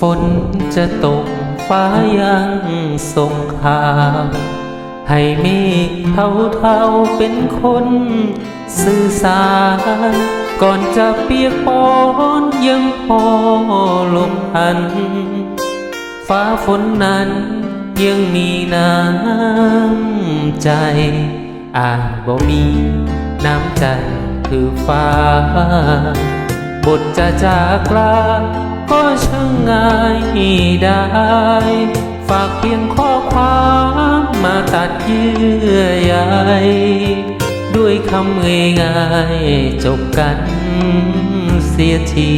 ฝนจะตกฟ้ายังส่งข่าวให้เมฆเทาเทาๆเป็นคนสื่อสารก่อนจะเปียกปอนยังพอลมพัน ฟ้าฝนนั้นยังมีน้ำใจอาจบ่มีน้ำใจคือฟ้า บทจะจากลา ก็ช่างง่ายได้ ฝากเพียงข้อความมาตัดเยื่อใยด้วยคำง่ายๆจบกันเสียที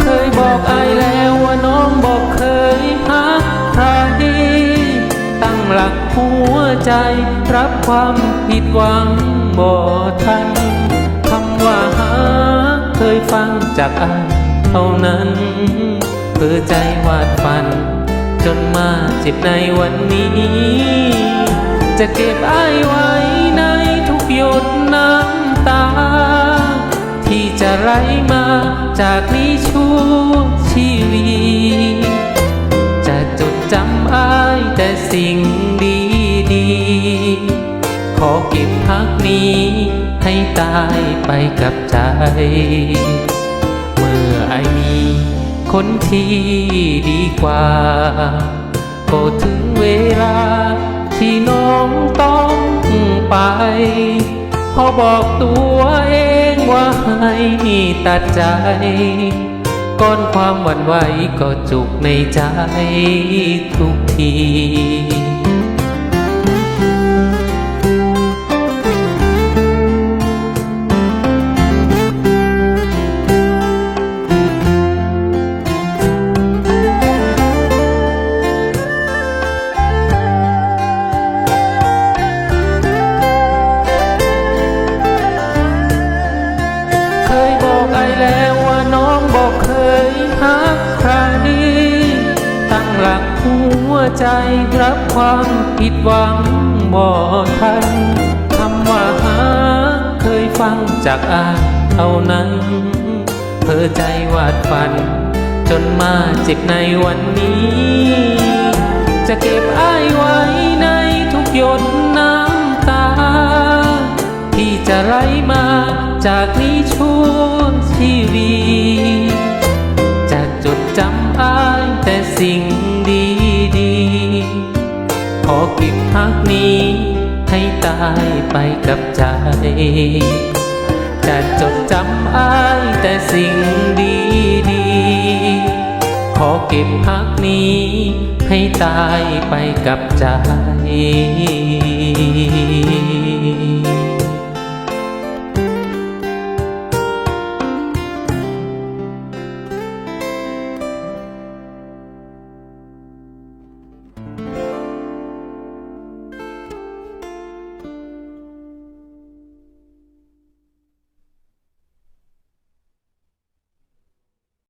เคยบอกอแล้วว่าน้องบอก ใจรับความผิดหวังบ่ทันคำว่าหาเคยฟังจากอายเท่านั้นเพื่อใจวาดฝัน จนมาเจ็บในวันนี้ จะเก็บอายไว้ในทุกหยดน้ำตา ที่จะไหลมาจากนี้ชั่วชีวิตจะจดจำอายแต่สิ่ง เก็บพักนี้ ให้ตายไปกับใจ เมื่อไอมีคนที่ดีกว่า ก็ถึงเวลาที่น้องต้องไปพอบอกตัวเองว่าให้ตัดใจ ก้อนความหวั่นไหวก็จุกในใจทุกที แล้วว่าน้องบอกเคยหักใคร ตั้งหลักหัวใจรับความผิดหวังบ่ทันคำว่าหาเคยฟังจากอาเท่านั้นเพื่อใจวาดฝัน จนมาเจ็บในวันนี้ จะเก็บอายไว้ในทุกหยดน้ำตา ที่จะไหลมา จากนี้ช่วชีวิตจะจดจำอายแต่สิ่งดีดีขอเก็บพักนี้ ให้ตายไปกับใจ จะจดจำอายแต่สิ่งดีดีขอเก็บพักนี้ ให้ตายไปกับใจ